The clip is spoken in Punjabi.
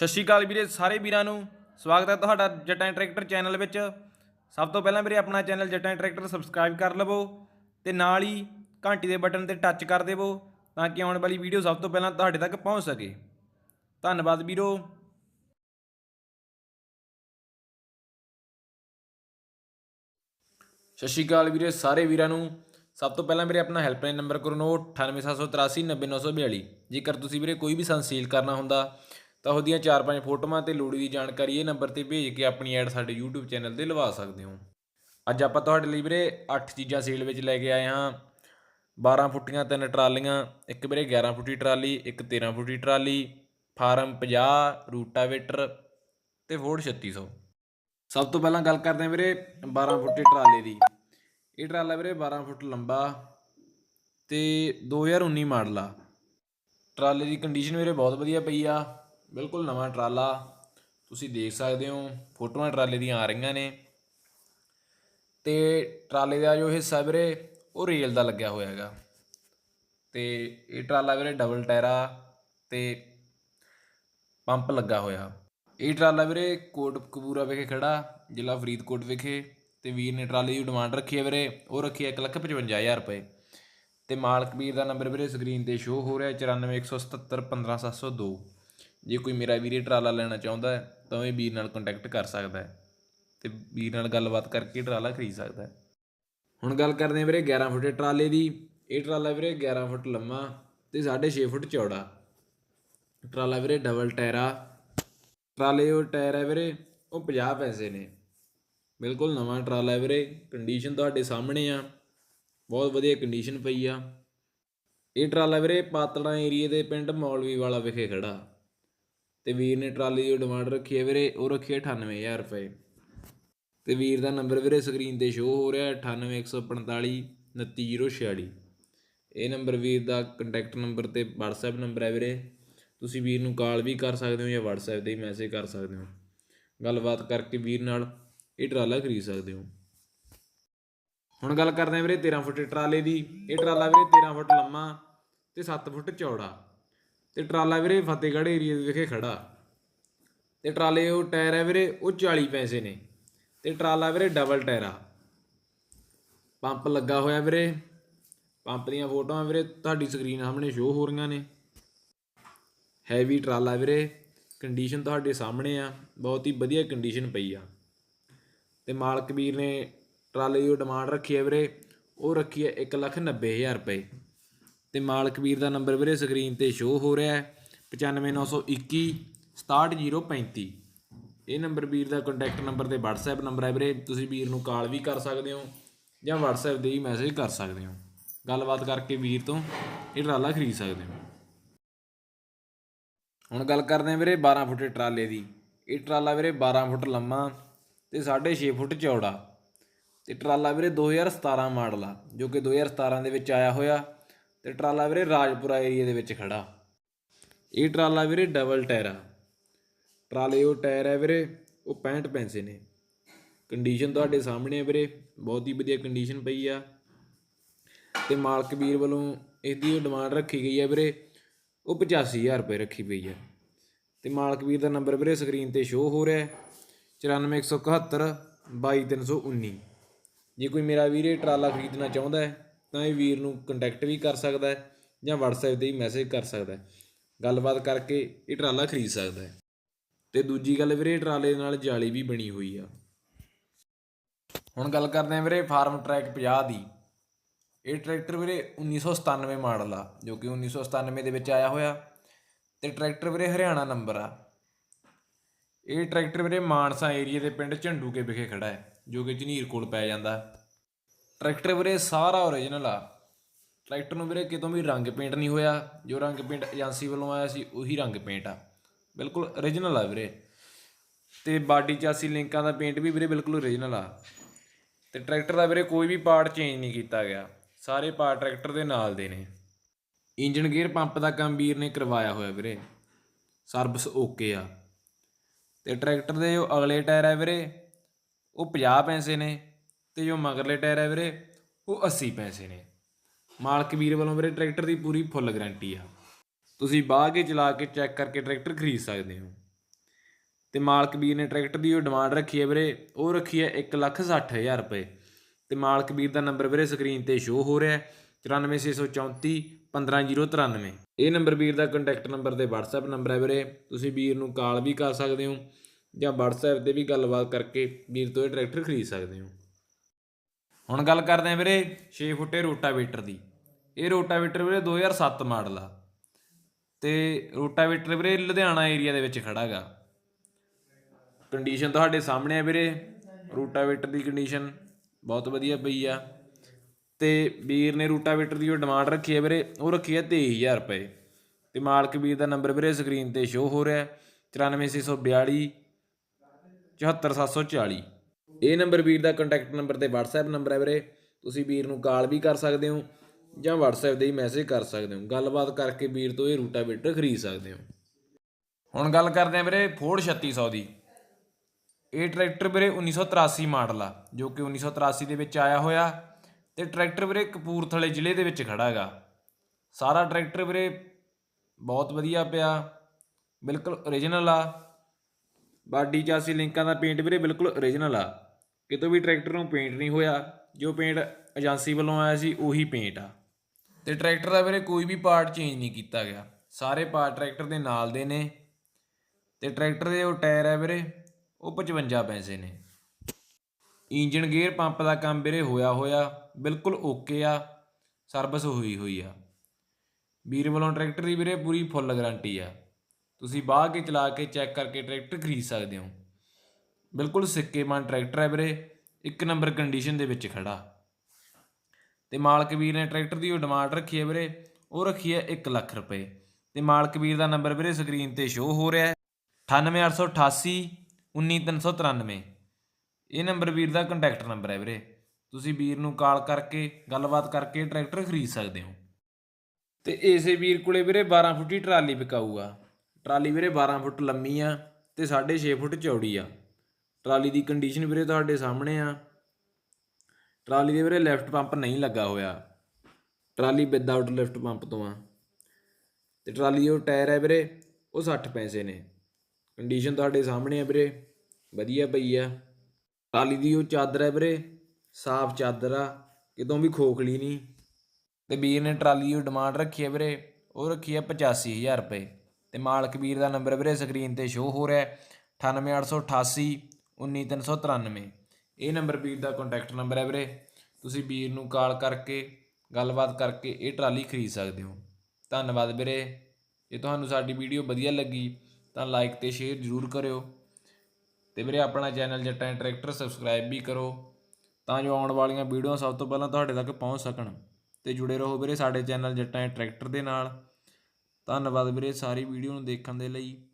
ਸਤਿ ਸ਼੍ਰੀ ਅਕਾਲ ਵੀਰੇ, ਸਾਰੇ ਵੀਰਾਂ ਨੂੰ ਸਵਾਗਤ ਹੈ ਤੁਹਾਡਾ ਜੱਟਾਂ ਟਰੈਕਟਰ ਚੈਨਲ ਵਿੱਚ। ਸਭ ਤੋਂ ਪਹਿਲਾਂ ਵੀਰੇ ਆਪਣਾ ਚੈਨਲ ਜੱਟਾਂ ਟਰੈਕਟਰ ਸਬਸਕ੍ਰਾਈਬ ਕਰ ਲਵੋ ਤੇ ਨਾਲ ਹੀ ਘੰਟੀ ਦੇ ਬਟਨ ਤੇ ਟੱਚ ਕਰ ਦੇਵੋ ਤਾਂ ਕਿ ਆਉਣ ਵਾਲੀ ਵੀਡੀਓ ਸਭ ਤੋਂ ਪਹਿਲਾਂ ਤੁਹਾਡੇ ਤੱਕ ਪਹੁੰਚ ਸਕੇ। ਧੰਨਵਾਦ ਵੀਰੋ। ਸਤਿ ਸ਼੍ਰੀ ਅਕਾਲ ਵੀਰੇ, ਸਾਰੇ ਵੀਰਾਂ ਨੂੰ। ਸਭ ਤੋਂ ਪਹਿਲਾਂ ਮੇਰੇ ਆਪਣਾ ਹੈਲਪਲਾਈਨ ਨੰਬਰ ਕਰੋ ਨੋਟ 9878390942 ਜੇਕਰ ਤੁਸੀਂ ਵੀਰੇ ਕੋਈ ਵੀ ਸੰਸੀਲ ਕਰਨਾ ਹੁੰਦਾ ਤਾਂ ਉਹਦੀਆਂ 4-5 ਫੋਟੋਆਂ ਤੇ ਲੋੜੀ ਦੀ ਜਾਣਕਾਰੀ ਇਹ ਨੰਬਰ ਤੇ ਭੇਜ ਕੇ ਆਪਣੀ ਐਡ ਸਾਡੇ YouTube ਚੈਨਲ ਤੇ ਲਵਾ ਸਕਦੇ ਹੋ। ਅੱਜ ਆਪਾਂ ਤੁਹਾਡੇ ਲਈ ਵੀਰੇ 8 ਚੀਜ਼ਾਂ ਸੇਲ ਵਿੱਚ ਲੈ ਕੇ ਆਏ ਹਾਂ। 12 ਫੁੱਟੀਆਂ, ਤਿੰਨ ਟਰਾਲੀਆਂ, ਇੱਕ ਵੀਰੇ 11 ਫੁੱਟੀ ਟਰਾਲੀ, ਇੱਕ 13 ਫੁੱਟੀ ਟਰਾਲੀ, ਫਾਰਮ 50 ਰੂਟਾਵੇਟਰ ਤੇ ਫੋਰਡ 3600 ਸਭ ਤੋਂ ਪਹਿਲਾਂ ਗੱਲ ਕਰਦੇ ਹਾਂ ਵੀਰੇ 12 ਫੁੱਟੀ ਟਰਾਲੇ ਦੀ। ਇਹ ਟਰਾਲਾ ਵੀਰੇ 12 ਫੁੱਟ ਲੰਬਾ ਤੇ 2019 ਮਾਡਲ ਆ। ਟਰਾਲੇ ਦੀ ਕੰਡੀਸ਼ਨ ਵੀਰੇ ਬਹੁਤ ਵਧੀਆ ਪਈ ਆ। ਬਿਲਕੁਲ ਨਵਾਂ ਟਰਾਲਾ ਤੁਸੀਂ ਦੇਖ ਸਕਦੇ ਹੋ, ਫੋਟੋਆਂ ਟਰਾਲੇ ਦੀਆਂ ਆ ਰਹੀਆਂ ਨੇ। ਤੇ ਟਰਾਲੇ ਦਾ ਜੋ ਹਿੱਸਾ ਵੀਰੇ, ਉਹ ਰੇਲ ਦਾ ਲੱਗਿਆ ਹੋਇਆ ਹੈਗਾ। ਤੇ ਇਹ ਟਰਾਲਾ ਵੀਰੇ ਡਬਲ ਟਾਇਰਾ ਤੇ ਪੰਪ ਲੱਗਾ ਹੋਇਆ। ਇਹ ਟਰਾਲਾ ਵੀਰੇ ਕੋਟ ਕਪੂਰਾ ਵਿਖੇ ਖੜਾ, ਜ਼ਿਲ੍ਹਾ ਫਰੀਦਕੋਟ ਵਿਖੇ। ਤੇ ਵੀਰ ਨੇ ਟਰਾਲੇ ਦੀ ਡਿਮਾਂਡ ਰੱਖੀ ਹੈ ਵੀਰੇ, ਉਹ ਰੱਖੀ ਹੈ 155000 ਰੁਪਏ। ਤੇ ਮਾਲਕ ਵੀਰ ਦਾ ਨੰਬਰ ਵੀਰੇ ਸਕਰੀਨ ਤੇ ਸ਼ੋ ਹੋ ਰਿਹਾ 9417715702 ਜੇ ਕੋਈ ਮੇਰਾ ਵੀਰੇ ਟਰਾਲਾ ਲੈਣਾ ਚਾਹੁੰਦਾ ਹੈ, ਤਾਂ ਉਹ ਇਹ ਵੀਰ ਨਾਲ ਕੰਟੈਕਟ ਕਰ ਸਕਦਾ ਹੈ ਤੇ ਵੀਰ ਨਾਲ ਗੱਲਬਾਤ ਕਰਕੇ ਟਰਾਲਾ ਖਰੀਦ ਸਕਦਾ ਹੈ। ਹੁਣ ਗੱਲ ਕਰਦੇ ਹਾਂ ਵੀਰੇ 11 ਫੁੱਟ ਦੇ ਟਰਾਲੇ ਦੀ। ਇਹ ਟਰਾਲਾ ਵੀਰੇ 11 ਫੁੱਟ ਲੰਮਾ ਤੇ 6.5 ਫੁੱਟ ਚੌੜਾ। ਟਰਾਲਾ ਵੀਰੇ ਡਬਲ ਟਾਇਰਾ ਟਰਾਲੇ ਉਹ ਟਾਇਰ ਹੈ ਵੀਰੇ, ਉਹ 50 ਪੈਸੇ ਨੇ। ਬਿਲਕੁਲ ਨਵਾਂ ਟਰਾਲਾ ਹੈ ਵੀਰੇ ਕੰਡੀਸ਼ਨ ਤੁਹਾਡੇ ਸਾਹਮਣੇ ਆ। ਬਹੁਤ ਵਧੀਆ ਕੰਡੀਸ਼ਨ ਪਈ ਆ। ਇਹ ਟਰਾਲਾ ਵੀਰੇ ਪਾਤੜਾ ਏਰੀਏ ਦੇ ਪਿੰਡ ਮੌਲਵੀ ਵਾਲਾ ਵਿਖੇ ਖੜਾ ਤੇ ਵੀਰ ਨੇ ਟਰਾਲੀ ਦੀ ਡਿਮਾਂਡ ਰੱਖੀ ਹੈ ਵੀਰੇ, ਉਹ ਰੱਖੀ ਹੈ 98000 ਰੁਪਏ। ਤੇ ਵੀਰ ਦਾ ਨੰਬਰ ਵੀਰੇ ਸਕਰੀਨ ਤੇ ਸ਼ੋ ਹੋ ਰਿਹਾ ਹੈ 98145 29046 ਇਹ ਨੰਬਰ ਵੀਰ ਦਾ ਕੰਟੈਕਟ ਨੰਬਰ ਤੇ WhatsApp ਨੰਬਰ ਹੈ ਵੀਰੇ। ਤੁਸੀਂ ਵੀਰ ਨੂੰ ਕਾਲ ਵੀ ਕਰ ਸਕਦੇ ਹੋ ਜਾਂ WhatsApp ਤੇ ਹੀ ਮੈਸੇਜ ਕਰ ਸਕਦੇ ਹੋ। ਗੱਲਬਾਤ ਕਰਕੇ ਵੀਰ ਨਾਲ ਇਹ ਟਰਾਲਾ ਖਰੀਦ ਸਕਦੇ ਹੋ। ਹੁਣ ਗੱਲ ਕਰਦੇ ਹਾਂ ਵੀਰੇ 13 ਫੁੱਟ ਟਰਾਲੇ ਦੀ। ਇਹ ਟਰਾਲਾ ਵੀਰੇ 13 ਫੁੱਟ ਲੰਮਾ ਤੇ 7 ਫੁੱਟ ਚੌੜਾ। ਤੇ ਟਰਾਲਾ ਵੀਰੇ ਫਤਿਹਗੜ੍ਹ ਏਰੀਆ ਦੇ ਵਿਖੇ ਖੜਾ। ਤੇ ਟਰਾਲੇ ਉਹ ਟਾਇਰ ਹੈ ਵੀਰੇ, ਉਹ 40 ਪੈਸੇ ਨੇ। ਤੇ ਟਰਾਲਾ ਵੀਰੇ ਡਬਲ ਟਾਇਰ ਆ। ਪੰਪ ਲੱਗਾ ਹੋਇਆ ਵੀਰੇ। ਪੰਪ ਦੀਆਂ ਫੋਟੋਆਂ ਵੀਰੇ ਤੁਹਾਡੀ ਸਕਰੀਨ ਸਾਹਮਣੇ ਸ਼ੋ ਹੋ ਰਹੀਆਂ ਨੇ। ਹੈਵੀ ਟਰਾਲਾ ਵੀਰੇ ਕੰਡੀਸ਼ਨ ਤੁਹਾਡੇ ਸਾਹਮਣੇ ਆ। ਬਹੁਤ ਹੀ ਵਧੀਆ ਕੰਡੀਸ਼ਨ ਪਈ ਆ। ਤੇ ਮਾਲਕ ਵੀਰ ਨੇ ਟਰਾਲੇ ਦੀ ਡਿਮਾਂਡ ਰੱਖੀ ਹੈ ਵੀਰੇ। ਉਹ ਰੱਖੀ ਹੈ 190000 ਰੁਪਏ। ਤੇ ਮਾਲਕ ਵੀਰ ਦਾ ਨੰਬਰ ਵੀਰੇ ਸਕਰੀਨ ਤੇ ਸ਼ੋ ਹੋ ਰਿਹਾ ਹੈ। 95921 67035 ਇਹ ਨੰਬਰ ਵੀਰ ਦਾ ਕੰਟੈਕਟ ਨੰਬਰ ਤੇ WhatsApp ਨੰਬਰ ਹੈ ਵੀਰੇ। ਤੁਸੀਂ ਵੀਰ ਨੂੰ ਕਾਲ ਵੀ ਕਰ ਸਕਦੇ ਹੋ ਜਾਂ WhatsApp ਤੇ ਹੀ ਮੈਸੇਜ ਕਰ ਸਕਦੇ ਹੋ। ਗੱਲਬਾਤ ਕਰਕੇ ਵੀਰ ਤੋਂ ਇਹ ਟਰਾਲਾ ਖਰੀਦ ਸਕਦੇ ਹੋ। ਹੁਣ ਗੱਲ ਕਰਦੇ ਹਾਂ ਵੀਰੇ 12 ਫੁੱਟ ਟਰਾਲੇ ਦੀ। ਇਹ ਟਰਾਲਾ ਵੀਰੇ 12 ਫੁੱਟ ਲੰਮਾ ਤੇ 6.5 ਫੁੱਟ ਚੌੜਾ। ਤੇ ਟਰਾਲਾ ਵੀਰੇ 2017 ਮਾਡਲ ਆ, ਜੋ ਕਿ 2017 ਦੇ ਵਿੱਚ ਆਇਆ ਹੋਇਆ। ਤੇ ਟਰਾਲਾ ਵੀਰੇ ਰਾਜਪੁਰਾ ਏਰੀਆ ਦੇ ਵਿੱਚ ਖੜਾ। ਇਹ ਟਰਾਲਾ ਵੀਰੇ ਡਬਲ ਟਾਇਰ ਆ। ਟਰਾਲੇ ਉਹ ਟਾਇਰ ਹੈ ਵੀਰੇ, ਉਹ 65 ਪੈਸੇ ਨੇ। ਕੰਡੀਸ਼ਨ ਤੁਹਾਡੇ ਸਾਹਮਣੇ ਹੈ ਵੀਰੇ, ਬਹੁਤ ਹੀ ਵਧੀਆ ਕੰਡੀਸ਼ਨ ਪਈ ਆ। ਤੇ ਮਾਲਕ ਵੀਰ ਵੱਲੋਂ ਇਹਦੀ ਡਿਮਾਂਡ ਰੱਖੀ ਗਈ ਹੈ ਵੀਰੇ, ਉਹ 85000 ਰੁਪਏ ਰੱਖੀ ਪਈ ਹੈ ਤੇ ਮਾਲਕ ਵੀਰ ਦਾ ਨੰਬਰ ਵੀਰੇ ਸਕਰੀਨ ਤੇ ਸ਼ੋ ਹੋ ਰਿਹਾ ਹੈ। 94171 22319 ਜੇ ਕੋਈ ਮੇਰਾ ਵੀਰ ਇਹ ਟਰਾਲਾ ਖਰੀਦਣਾ ਚਾਹੁੰਦਾ ਹੈ ਤਾਂ ਇਹ ਵੀਰ ਨੂੰ ਕੰਟੈਕਟ ਵੀ ਕਰ ਸਕਦਾ ਹੈ ਜਾਂ WhatsApp ਤੇ ਹੀ ਮੈਸੇਜ ਕਰ ਸਕਦਾ ਹੈ। ਗੱਲਬਾਤ ਕਰਕੇ ਇਹ ਟਰਾਲਾ ਖਰੀਦ ਸਕਦਾ ਹੈ। ਤੇ ਦੂਜੀ ਗੱਲ ਵੀਰੇ, ਇਹ ਟਰਾਲੇ ਨਾਲ ਜਾਲੀ ਵੀ ਬਣੀ ਹੋਈ ਆ। ਹੁਣ ਗੱਲ ਕਰਦੇ ਹਾਂ ਵੀਰੇ ਫਾਰਮ ਟਰੈਕ 50 ਦੀ। ਇਹ ਟਰੈਕਟਰ ਵੀਰੇ 1997 ਮਾਡਲ ਆ, ਜੋ ਕਿ 1997 ਦੇ ਵਿੱਚ ਆਇਆ ਹੋਇਆ। ਤੇ ਟਰੈਕਟਰ ਵੀਰੇ ਹਰਿਆਣਾ ਨੰਬਰ ਆ। ਇਹ ਟਰੈਕਟਰ ਵੀਰੇ ਮਾਨਸਾ ਏਰੀਆ ਦੇ ਪਿੰਡ ਝੰਡੂਕੇ ਵਿਖੇ ਖੜਾ ਹੈ, ਜੋ ਕਿ ਝਨੀਰ ਕੋਲ ਪੈ ਜਾਂਦਾ। ਟਰੈਕਟਰ ਵੀਰੇ ਸਾਰਾ ਓਰੀਜਨਲ ਆ। ਟਰੈਕਟਰ ਨੂੰ ਵੀਰੇ ਕਿਤੋਂ ਵੀ ਰੰਗ ਪੇਂਟ ਨਹੀਂ ਹੋਇਆ। ਜੋ ਰੰਗ ਪੇਂਟ ਏਜੰਸੀ ਵੱਲੋਂ ਆਇਆ ਸੀ, ਉਹੀ ਰੰਗ ਪੇਂਟ ਆ। ਬਿਲਕੁਲ ਓਰੀਜਨਲ ਆ ਵੀਰੇ। ਤੇ ਬਾਡੀ ਚਾਸੀ ਲਿੰਕਾਂ ਦਾ ਪੇਂਟ ਵੀ ਵੀਰੇ ਬਿਲਕੁਲ ਓਰੀਜਨਲ ਆ। ਤੇ ਟਰੈਕਟਰ ਦਾ ਵੀਰੇ ਕੋਈ ਵੀ ਪਾਰਟ ਚੇਂਜ ਨਹੀਂ ਕੀਤਾ ਗਿਆ। ਸਾਰੇ ਪਾਰਟ ਟਰੈਕਟਰ ਦੇ ਨਾਲ ਦੇ ਨੇ। ਇੰਜਨ ਗੇਅਰ ਪੰਪ ਦਾ ਕੰਮ ਵੀਰ ਨੇ ਕਰਵਾਇਆ ਹੋਇਆ ਵੀਰੇ। ਸਰਵਿਸ ਓਕੇ ਆ। ਤੇ ਟਰੈਕਟਰ ਦੇ ਜੋ ਅਗਲੇ ਟਾਇਰ ਆ ਵੀਰੇ। ਉਹ 50 ਪੈਸੇ ਨੇ। ਤੇ ਜੋ ਮਗਰਲੇ ਟਾਇਰ ਹੈ ਵੀਰੇ, ਉਹ 80 ਪੈਸੇ ਨੇ। ਮਾਲਕ ਵੀਰ ਵੱਲੋਂ ਵੀਰੇ ਟਰੈਕਟਰ ਦੀ ਪੂਰੀ ਫੁੱਲ ਗਾਰੰਟੀ ਆ। ਤੁਸੀਂ ਬਾਅਦ ਕੇ ਚਲਾ ਕੇ ਚੈੱਕ ਕਰਕੇ ਟਰੈਕਟਰ ਖਰੀਦ ਸਕਦੇ ਹੋ। ਤੇ ਮਾਲਕ ਵੀਰ ਨੇ ਟਰੈਕਟਰ ਦੀ ਜੋ ਡਿਮਾਂਡ ਰੱਖੀ ਹੈ ਵੀਰੇ, ਉਹ ਰੱਖੀ ਹੈ 160000 ਰੁਪਏ। ਤੇ ਮਾਲਕ ਵੀਰ ਦਾ ਨੰਬਰ ਵੀਰੇ ਸਕਰੀਨ ਤੇ ਸ਼ੋ ਹੋ ਰਿਹਾ ਹੈ 94634 15093 ਇਹ ਨੰਬਰ ਵੀਰ ਦਾ ਕੰਟੈਕਟ ਨੰਬਰ ਤੇ WhatsApp ਨੰਬਰ ਹੈ ਵੀਰੇ। ਤੁਸੀਂ ਵੀਰ ਨੂੰ ਕਾਲ ਵੀ ਕਰ ਸਕਦੇ ਹੋ ਜਾਂ WhatsApp ਤੇ ਵੀ ਗੱਲਬਾਤ ਕਰਕੇ ਵੀਰ ਤੋਂ ਇਹ ਟਰੈਕਟਰ ਖਰੀਦ ਸਕਦੇ ਹੋ। ਹੁਣ ਗੱਲ ਕਰਦੇ ਹਾਂ ਵੀਰੇ 6 ਫੁੱਟੇ ਰੋਟਾਵੇਟਰ ਦੀ। ਇਹ ਰੋਟਾਵੇਟਰ ਵੀਰੇ 2007 ਮਾਡਲ ਆ। ਤੇ ਰੋਟਾਵੇਟਰ ਵੀਰੇ ਲੁਧਿਆਣਾ ਏਰੀਆ ਦੇ ਵਿੱਚ ਖੜਾ ਗਾ। ਕੰਡੀਸ਼ਨ ਤੁਹਾਡੇ ਸਾਹਮਣੇ ਆ ਵੀਰੇ। ਰੋਟਾਵੇਟਰ ਦੀ ਕੰਡੀਸ਼ਨ ਬਹੁਤ ਵਧੀਆ ਪਈ ਆ। ਤੇ ਵੀਰ ਨੇ ਰੋਟਾਵੇਟਰ ਦੀ ਜੋ ਡਿਮਾਂਡ ਰੱਖੀ ਹੈ ਵੀਰੇ, ਉਹ ਰੱਖੀ ਹੈ 23000 ਰੁਪਏ। ਤੇ ਮਾਲਕ ਵੀਰ ਦਾ ਨੰਬਰ ਵੀਰੇ ਸਕਰੀਨ ਤੇ ਸ਼ੋ ਹੋ ਰਿਹਾ ਹੈ 94642 74740 ਇਹ ਨੰਬਰ ਵੀਰ ਦਾ ਕੰਟੈਕਟ ਨੰਬਰ ਤੇ WhatsApp ਨੰਬਰ ਹੈ ਵੀਰੇ। ਤੁਸੀਂ ਵੀਰ ਨੂੰ ਕਾਲ ਵੀ ਕਰ ਸਕਦੇ ਹੋ ਜਾਂ WhatsApp ਤੇ ਹੀ ਮੈਸੇਜ ਕਰ ਸਕਦੇ ਹੋ। ਗੱਲਬਾਤ ਕਰਕੇ ਵੀਰ ਤੋਂ ਇਹ ਰੂਟਾਵੇਟਰ ਖਰੀਦ ਸਕਦੇ ਹੋ। ਹੁਣ ਗੱਲ ਕਰਦੇ ਹਾਂ ਵੀਰੇ ਫੋਰਡ 3600 ਦੀ। ਇਹ ਟਰੈਕਟਰ ਵੀਰੇ 1983 ਮਾਡਲ ਆ, ਜੋ ਕਿ 1983 ਦੇ ਵਿੱਚ ਆਇਆ ਹੋਇਆ ਤੇ ਟਰੈਕਟਰ ਵੀਰੇ ਕਪੂਰਥਲੇ ਜ਼ਿਲ੍ਹੇ ਦੇ ਵਿੱਚ ਖੜਾ ਹੈਗਾ। ਸਾਰਾ ਟਰੈਕਟਰ ਵੀਰੇ ਬਹੁਤ ਵਧੀਆ ਪਿਆ, ਬਿਲਕੁਲ ਓਰੀਜਨਲ ਆ। ਬਾਡੀ ਚਾਸੀ ਲਿੰਕਾਂ ਦਾ ਪੇਂਟ ਵੀਰੇ ਬਿਲਕੁਲ ਓਰੀਜਨਲ ਆ। ਕਿਤੋਂ ਵੀ ਟਰੈਕਟਰ ਨੂੰ ਪੇਂਟ ਨਹੀਂ ਹੋਇਆ, ਜੋ ਪੇਂਟ ਏਜੰਸੀ ਵੱਲੋਂ ਆਇਆ ਸੀ, ਉਹੀ ਪੇਂਟ ਆ। ਤੇ ਟਰੈਕਟਰ ਦਾ ਵੀਰੇ ਕੋਈ ਵੀ ਪਾਰਟ ਚੇਂਜ ਨਹੀਂ ਕੀਤਾ ਗਿਆ। ਸਾਰੇ ਪਾਰਟ ਟਰੈਕਟਰ ਦੇ ਨਾਲ ਦੇ ਨੇ। ਤੇ ਟਰੈਕਟਰ ਦੇ ਉਹ ਟਾਇਰ ਹੈ ਵੀਰੇ, ਉਹ 55 ਪੈਸੇ ਨੇ। ਇੰਜਨ ਗੇਅਰ ਪੰਪ ਦਾ ਕੰਮ ਵੀਰੇ ਹੋਇਆ ਹੋਇਆ, ਬਿਲਕੁਲ ਓਕੇ ਆ ਸਰਵਿਸ ਹੋਈ ਹੋਈ ਆ। ਵੀਰ ਵੱਲੋਂ ਟਰੈਕਟਰ ਦੀ ਵੀਰੇ ਪੂਰੀ ਫੁੱਲ ਗਾਰੰਟੀ ਆ। ਤੁਸੀਂ ਬਾਹ ਕੇ ਚਲਾ ਕੇ ਚੈੱਕ ਕਰਕੇ ਟਰੈਕਟਰ ਖਰੀਦ ਸਕਦੇ ਹੋ। ਬਿਲਕੁਲ ਸਿੱਕੇਮਨ ਟਰੈਕਟਰ ਹੈ ਵੀਰੇ, ਇੱਕ ਨੰਬਰ ਕੰਡੀਸ਼ਨ ਦੇ ਵਿੱਚ ਖੜਾ। ਤੇ ਮਾਲਕ ਵੀਰ ਨੇ ਟਰੈਕਟਰ ਦੀ ਉਹ ਡਿਮਾਂਡ ਰੱਖੀ ਹੈ ਵੀਰੇ, ਉਹ ਰੱਖੀ ਹੈ 1 ਲੱਖ ਰੁਪਏ। ਤੇ ਮਾਲਕ ਵੀਰ ਦਾ ਨੰਬਰ ਵੀਰੇ ਸਕਰੀਨ ਤੇ ਸ਼ੋ ਹੋ ਰਿਹਾ ਹੈ। 98888 19393 ਇਹ ਨੰਬਰ ਵੀਰ ਦਾ ਕੰਟੈਕਟ ਨੰਬਰ ਹੈ ਵੀਰੇ। ਤੁਸੀਂ ਵੀਰ ਨੂੰ ਕਾਲ ਕਰਕੇ, ਗੱਲਬਾਤ ਕਰਕੇ ਟਰੈਕਟਰ ਖਰੀਦ ਸਕਦੇ ਹੋ। ਤੇ ਇਸੇ ਵੀਰ ਕੋਲੇ ਵੀਰੇ 12 ਫੁੱਟੀ ਟਰਾਲੀ ਵਿਕਾਊਗਾ। ਟਰਾਲੀ ਵੀਰੇ 12 ਫੁੱਟ ਲੰਮੀ ਆ ਤੇ 6.5 ਫੁੱਟ ਚੌੜੀ ਆ। ਟਰਾਲੀ ਦੀ ਕੰਡੀਸ਼ਨ ਵੀਰੇ ਤੁਹਾਡੇ ਸਾਹਮਣੇ ਆ। ਟਰਾਲੀ ਦੇ ਵੀਰੇ ਲੈਫਟ ਪੰਪ ਨਹੀਂ ਲੱਗਾ ਹੋਇਆ। ਟਰਾਲੀ ਵਿਦਆਊਟ ਲਿਫਟ ਪੰਪ ਤੋਂ ਆ। ਤੇ ਟਰਾਲੀ ਉਹ ਟਾਇਰ ਹੈ ਵੀਰੇ, ਉਹ 60 ਪੈਸੇ ਨੇ। ਕੰਡੀਸ਼ਨ ਤੁਹਾਡੇ ਸਾਹਮਣੇ ਆ ਵੀਰੇ, ਵਧੀਆ ਪਈ ਆ। ਟਰਾਲੀ ਦੀ ਉਹ ਚਾਦਰ ਹੈ ਵੀਰੇ, ਸਾਫ਼ ਚਾਦਰ ਆ, ਕਿਤੋਂ ਵੀ ਖੋਖਲੀ ਨਹੀਂ। ਤੇ ਵੀਰ ਨੇ ਟਰਾਲੀ ਦੀ ਡਿਮਾਂਡ ਰੱਖੀ ਹੈ ਵੀਰੇ, ਉਹ ਰੱਖੀ ਹੈ 85000 ਰੁਪਏ। ਤੇ ਮਾਲਕ ਵੀਰ ਦਾ ਨੰਬਰ ਵੀਰੇ ਸਕਰੀਨ ਤੇ ਸ਼ੋ ਹੋ ਰਿਹਾ ਹੈ। 98888 19393 ਇਹ ਨੰਬਰ ਵੀਰ ਦਾ ਕੰਟੈਕਟ ਨੰਬਰ ਹੈ ਵੀਰੇ। ਤੁਸੀਂ ਵੀਰ ਨੂੰ ਕਾਲ ਕਰਕੇ, ਗੱਲਬਾਤ ਕਰਕੇ ਇਹ ਟਰਾਲੀ ਖਰੀਦ ਸਕਦੇ ਹੋ। ਧੰਨਵਾਦ ਵੀਰੇ। ਜੇ ਤੁਹਾਨੂੰ ਸਾਡੀ ਵੀਡੀਓ ਵਧੀਆ ਲੱਗੀ, ਤਾਂ ਲਾਈਕ ਤੇ ਸ਼ੇਅਰ ਜ਼ਰੂਰ ਕਰਿਓ। ਤੇ ਵੀਰੇ, ਆਪਣਾ ਚੈਨਲ ਜੱਟਾਂ ਟਰੈਕਟਰ ਸਬਸਕ੍ਰਾਈਬ ਵੀ ਕਰੋ, ਤਾਂ ਜੋ ਆਉਣ ਵਾਲੀਆਂ ਵੀਡੀਓ ਸਭ ਤੋਂ ਪਹਿਲਾਂ ਤੁਹਾਡੇ ਤੱਕ ਪਹੁੰਚ ਸਕਣ। ਤੇ ਜੁੜੇ ਰਹੋ ਵੀਰੇ ਸਾਡੇ ਚੈਨਲ ਜੱਟਾਂ ਟਰੈਕਟਰ ਦੇ ਨਾਲ। ਧੰਨਵਾਦ ਵੀਰੇ ਸਾਰੀ ਵੀਡੀਓ ਨੂੰ ਦੇਖਣ ਦੇ ਲਈ।